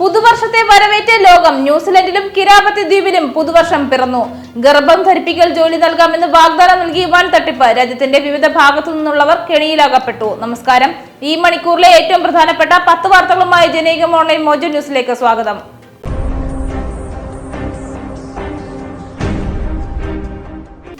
പുതുവർഷത്തെ വരവേറ്റ ലോകം ന്യൂസിലൻഡിലും കിരാപത്തി ദ്വീപിലും പുതുവർഷം പിറന്നു. ഗർഭം ധരിപ്പിക്കൽ ജോലി നൽകാമെന്ന് വാഗ്ദാനം നൽകി വൻ തട്ടിപ്പ്. രാജ്യത്തിന്റെ വിവിധ ഭാഗത്തു നിന്നുള്ളവർ കെണിയിലാകപ്പെട്ടു. നമസ്കാരം. ഈ മണിക്കൂറിലെ ഏറ്റവും പ്രധാനപ്പെട്ട പത്ത് വാർത്തകളുമായി ജനീകം ഓൺലൈൻ മോജോ ന്യൂസിലേക്ക് സ്വാഗതം.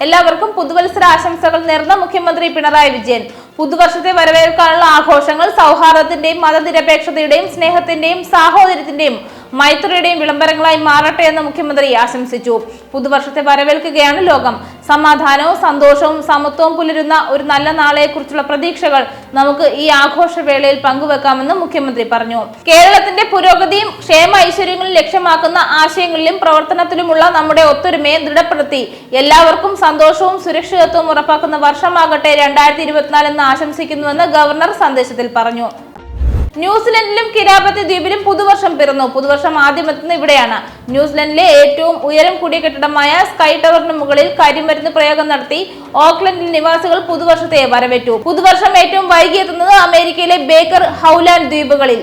എല്ലാവർക്കും പുതുവത്സര ആശംസകൾ നേർന്ന മുഖ്യമന്ത്രി പിണറായി വിജയൻ. പുതുവർഷത്തെ വരവേൽക്കാനുള്ള ആഘോഷങ്ങൾ സൗഹാർദ്ദത്തിന്റെയും മതനിരപേക്ഷതയുടെയും സ്നേഹത്തിന്റെയും സാഹോദര്യത്തിന്റെയും മൈത്രിയുടെയും വിളംബരങ്ങളായി മാറട്ടെ എന്ന് മുഖ്യമന്ത്രി ആശംസിച്ചു. പുതുവർഷത്തെ വരവേൽക്കുകയാണ് ലോകം. സമാധാനവും സന്തോഷവും സമത്വവും പുലരുന്ന ഒരു നല്ല നാളെക്കുറിച്ചുള്ള പ്രതീക്ഷകൾ നമുക്ക് ഈ ആഘോഷവേളയിൽ പങ്കുവെക്കാമെന്ന് മുഖ്യമന്ത്രി പറഞ്ഞു. കേരളത്തിന്റെ പുരോഗതിയും ക്ഷേമ ഐശ്വര്യങ്ങളും ലക്ഷ്യമാക്കുന്ന ആശയങ്ങളിലും പ്രവർത്തനത്തിലുമുള്ള നമ്മുടെ ഒത്തൊരുമയെ ദൃഢപ്പെടുത്തി എല്ലാവർക്കും സന്തോഷവും സുരക്ഷിതത്വവും ഉറപ്പാക്കുന്ന വർഷമാകട്ടെ രണ്ടായിരത്തി ഇരുപത്തിനാലെന്ന് ആശംസിക്കുന്നുവെന്ന് ഗവർണർ സന്ദേശത്തിൽ പറഞ്ഞു. ന്യൂസിലൻഡിലും കിരാപത്തി ദ്വീപിലും പുതുവർഷം പിറന്നു. പുതുവർഷം ആദ്യം എത്തുന്ന ഇവിടെയാണ്. ന്യൂസിലൻഡിലെ ഏറ്റവും ഉയരം കൂടിയ കെട്ടിടമായ സ്കൈ ടവറിന് മുകളിൽ കരിമരുന്ന് പ്രയോഗം നടത്തി ഓക്ലൻഡിൽ നിവാസികൾ പുതുവർഷത്തെ വരവേറ്റു. പുതുവർഷം ഏറ്റവും വൈകി എത്തുന്നത് അമേരിക്കയിലെ ബേക്കർ ഹൗലാൻഡ് ദ്വീപുകളിൽ.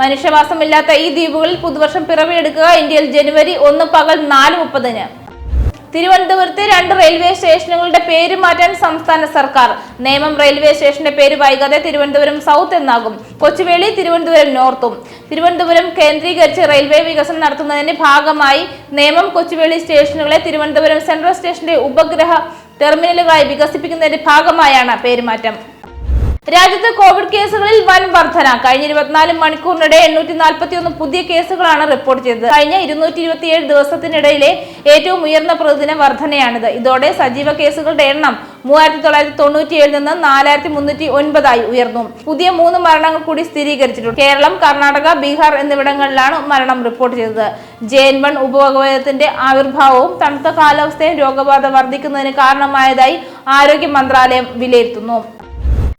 മനുഷ്യവാസമില്ലാത്ത ഈ ദ്വീപുകളിൽ പുതുവർഷം പിറവിയെടുക്കുക ഇന്ത്യയിൽ ജനുവരി ഒന്ന് പകൽ നാല് മുപ്പതിന്. തിരുവനന്തപുരത്തെ രണ്ട് റെയിൽവേ സ്റ്റേഷനുകളുടെ പേര് മാറ്റാൻ സംസ്ഥാന സർക്കാർ. നേമം റെയിൽവേ സ്റ്റേഷന്റെ പേര് വൈകാതെ തിരുവനന്തപുരം സൗത്ത് എന്നാകും. കൊച്ചുവേളി തിരുവനന്തപുരം നോർത്തും. തിരുവനന്തപുരം കേന്ദ്രീകരിച്ച് റെയിൽവേ വികസനം നടത്തുന്നതിന്റെ ഭാഗമായി നേമം കൊച്ചുവേളി സ്റ്റേഷനുകളെ തിരുവനന്തപുരം സെൻട്രൽ സ്റ്റേഷന്റെ ഉപഗ്രഹ ടെർമിനലുകളായി വികസിപ്പിക്കുന്നതിന്റെ ഭാഗമായാണ് പേരുമാറ്റം. രാജ്യത്ത് കോവിഡ് കേസുകളിൽ വൻ വർധന. കഴിഞ്ഞ ഇരുപത്തിനാല് മണിക്കൂറിനിടെ എണ്ണൂറ്റി നാൽപ്പത്തി ഒന്ന് പുതിയ കേസുകളാണ് റിപ്പോർട്ട് ചെയ്തത്. കഴിഞ്ഞ ഇരുന്നൂറ്റി ഇരുപത്തിയേഴ് ദിവസത്തിനിടയിലെ ഏറ്റവും ഉയർന്ന പ്രതിദിന വർധനയാണിത്. ഇതോടെ സജീവ കേസുകളുടെ എണ്ണം മൂവായിരത്തി തൊള്ളായിരത്തി തൊണ്ണൂറ്റിയേഴിൽ നിന്ന് നാലായിരത്തി മുന്നൂറ്റി ഒൻപതായി ഉയർന്നു. പുതിയ മൂന്ന് മരണങ്ങൾ കൂടി സ്ഥിരീകരിച്ചിട്ടുണ്ട്. കേരളം കർണാടക ബീഹാർ എന്നിവിടങ്ങളിലാണ് മരണം റിപ്പോർട്ട് ചെയ്തത്. ജെ എൻ വൺ ഉപവകഭേദത്തിന്റെ ആവിർഭാവവും തണുത്ത കാലാവസ്ഥയും രോഗബാധ വർദ്ധിക്കുന്നതിന് കാരണമായതായി ആരോഗ്യ മന്ത്രാലയം വിലയിരുത്തുന്നു.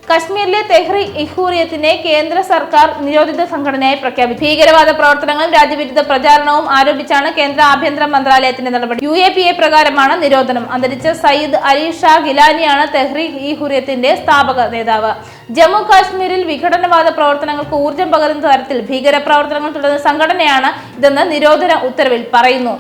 കശ്മീരിലെ തെഹ്രി ഇഹൂറിയത്തിനെ കേന്ദ്ര സർക്കാർ നിരോധിത സംഘടനയായി പ്രഖ്യാപിച്ചു. ഭീകരവാദ പ്രവർത്തനങ്ങളും രാജ്യവിരുദ്ധ പ്രചാരണവും ആരോപിച്ചാണ് കേന്ദ്ര ആഭ്യന്തര മന്ത്രാലയത്തിന്റെ നടപടി. യു എ പി എ പ്രകാരമാണ് നിരോധനം. അന്തരിച്ച സയ്യിദ് അലി ഷാ ഗിലാനിയാണ് തെഹ്രി ഇ സ്ഥാപക നേതാവ്. ജമ്മു കാശ്മീരിൽ വിഘടനവാദ പ്രവർത്തനങ്ങൾക്ക് ഊർജം പകരുന്ന തരത്തിൽ ഭീകര പ്രവർത്തനങ്ങൾ തുടരുന്ന സംഘടനയാണ് ഇതെന്ന് നിരോധന ഉത്തരവിൽ പറയുന്നു.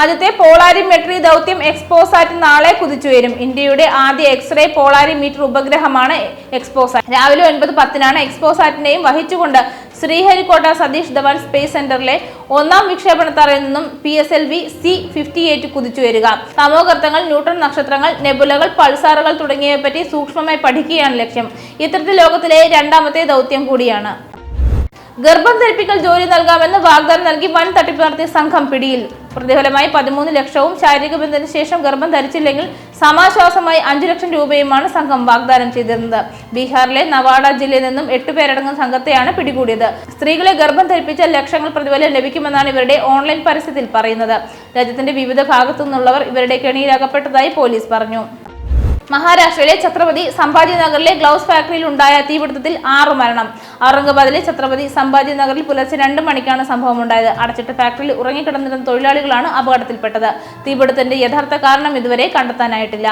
ആദ്യത്തെ പോളാരിമെട്രി ദൗത്യം എക്സ്പോസാറ്റ് നാളെ കുതിച്ചുയരും. ഇന്ത്യയുടെ ആദ്യ എക്സ്റേ പോളാരിമീറ്റർ ഉപഗ്രഹമാണ് എക്സ്പോസാറ്റ്. രാവിലെ ഒൻപത് പത്തിനാണ് എക്സ്പോസാറ്റിനെയും വഹിച്ചുകൊണ്ട് ശ്രീഹരിക്കോട്ട സതീഷ് ധവാൻ സ്പേസ് സെന്ററിലെ ഒന്നാം വിക്ഷേപണത്തറയിൽ നിന്നും P S L V C fifty eight കുതിച്ചുയരുക. തമോഗർത്തങ്ങൾ ന്യൂട്രൺ നക്ഷത്രങ്ങൾ നെബുലകൾ പൾസാറുകൾ തുടങ്ങിയവയെ പറ്റി സൂക്ഷ്മമായി പഠിക്കുകയാണ് ലക്ഷ്യം. ഇത്തരത്തിൽ ലോകത്തിലെ രണ്ടാമത്തെ ദൗത്യം കൂടിയാണ്. ഗർഭം ധരിപ്പിക്കൽ ജോലി നൽകാമെന്ന് വാഗ്ദാനം നൽകി വൻ തട്ടിപ്പ് നടത്തിയ സംഘം പിടിയിൽ. പ്രതിഫലമായി പതിമൂന്ന് ലക്ഷവും ശാരീരിക ബന്ധത്തിന് ശേഷം ഗർഭം ധരിച്ചില്ലെങ്കിൽ സമാശ്വാസമായി അഞ്ചു ലക്ഷം രൂപയുമാണ് സംഘം വാഗ്ദാനം ചെയ്തിരുന്നത്. ബീഹാറിലെ നവാഡ ജില്ലയിൽ നിന്നും എട്ടുപേരടങ്ങുന്ന സംഘത്തെയാണ് പിടികൂടിയത്. സ്ത്രീകളെ ഗർഭം ധരിപ്പിച്ച ലക്ഷങ്ങൾ പ്രതിഫലം ലഭിക്കുമെന്നാണ് ഇവരുടെ ഓൺലൈൻ പരസ്യത്തിൽ പറയുന്നത്. രാജ്യത്തിന്റെ വിവിധ ഭാഗത്തു നിന്നുള്ളവർ ഇവരുടെ കെണിയിലകപ്പെട്ടതായി പോലീസ് പറഞ്ഞു. മഹാരാഷ്ട്രയിലെ ഛത്രപതി സംഭാജി നഗറിലെ ഗ്ലൗസ് ഫാക്ടറിയിൽ ഉണ്ടായ തീപിടുത്തത്തിൽ ആറ് മരണം. ഔറംഗാബാദിലെ ഛത്രപതി സംഭാജി നഗറിൽ പുലർച്ചെ രണ്ട് മണിക്കാണ് സംഭവം ഉണ്ടായത് അടച്ചിട്ട ഫാക്ടറിയിൽ ഉറങ്ങിക്കിടന്നിരുന്ന തൊഴിലാളികളാണ് അപകടത്തിൽപ്പെട്ടത്. തീപിടുത്തത്തിന്റെ യഥാർത്ഥ കാരണം ഇതുവരെ കണ്ടെത്താനായിട്ടില്ല.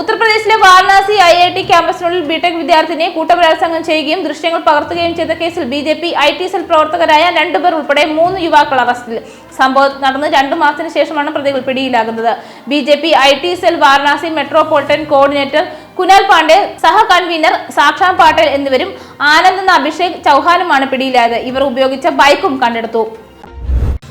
ഉത്തർപ്രദേശിലെ വാരണാസി ഐ ഐ ടി ക്യാമ്പസിനുള്ളിൽ ബിടെക് വിദ്യാർത്ഥിനിയെ കൂട്ടബലാത്സംഗം ചെയ്യുകയും ദൃശ്യങ്ങൾ പകർത്തുകയും ചെയ്ത കേസിൽ B J P I T cell പ്രവർത്തകരായ രണ്ടുപേർ ഉൾപ്പെടെ മൂന്ന് യുവാക്കൾ അറസ്റ്റിൽ. സംഭവം നടന്ന് രണ്ടു മാസത്തിന് ശേഷമാണ് പ്രതികൾ പിടിയിലാകുന്നത്. B J P I T cell Varanasi metropolitan coordinator Kunal Pandey സഹ കൺവീനർ സാക്ഷാം പാട്ടേൽ എന്നിവരും ആനന്ദ് എന്ന അഭിഷേക് ചൗഹാനുമാണ് പിടിയിലായത്. ഇവർ ഉപയോഗിച്ച ബൈക്കും കണ്ടെടുത്തു.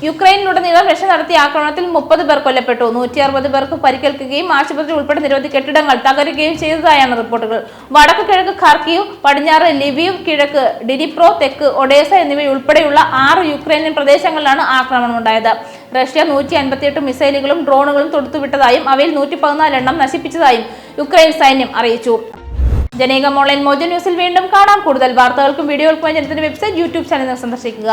യുക്രൈനിലുടനീളം റഷ്യ നടത്തിയ ആക്രമണത്തിൽ മുപ്പത് പേർ കൊല്ലപ്പെട്ടു. നൂറ്റി അറുപത് പേർക്ക് പരിക്കേൽക്കുകയും ആശുപത്രി ഉൾപ്പെടെ നിരവധി കെട്ടിടങ്ങൾ തകരുകയും ചെയ്തതായാണ് റിപ്പോർട്ടുകൾ. വടക്ക് കിഴക്ക് ഖർക്കിയു പടിഞ്ഞാറ് ലിവിയു കിഴക്ക് ഡിനിപ്രോ തെക്ക് ഒഡേസ എന്നിവയുൾപ്പെടെയുള്ള ആറ് യുക്രൈനിയൻ പ്രദേശങ്ങളിലാണ് ആക്രമണം ഉണ്ടായത് റഷ്യ നൂറ്റി അൻപത്തിയെട്ട് മിസൈലുകളും ഡ്രോണുകളും തൊടുത്തുവിട്ടതായും അവയിൽ നൂറ്റി പതിനാല് എണ്ണം നശിപ്പിച്ചതായും യുക്രൈൻ സൈന്യം അറിയിച്ചു. ജനീകം ഓൺലൈൻ മോജ ന്യൂസിൽ വീണ്ടും കാണാം. കൂടുതൽ വാർത്തകൾക്കും വീഡിയോകൾക്കും ജനത്തിന്റെ വെബ്സൈറ്റ് യൂട്യൂബ് ചാനൽ സന്ദർശിക്കുക.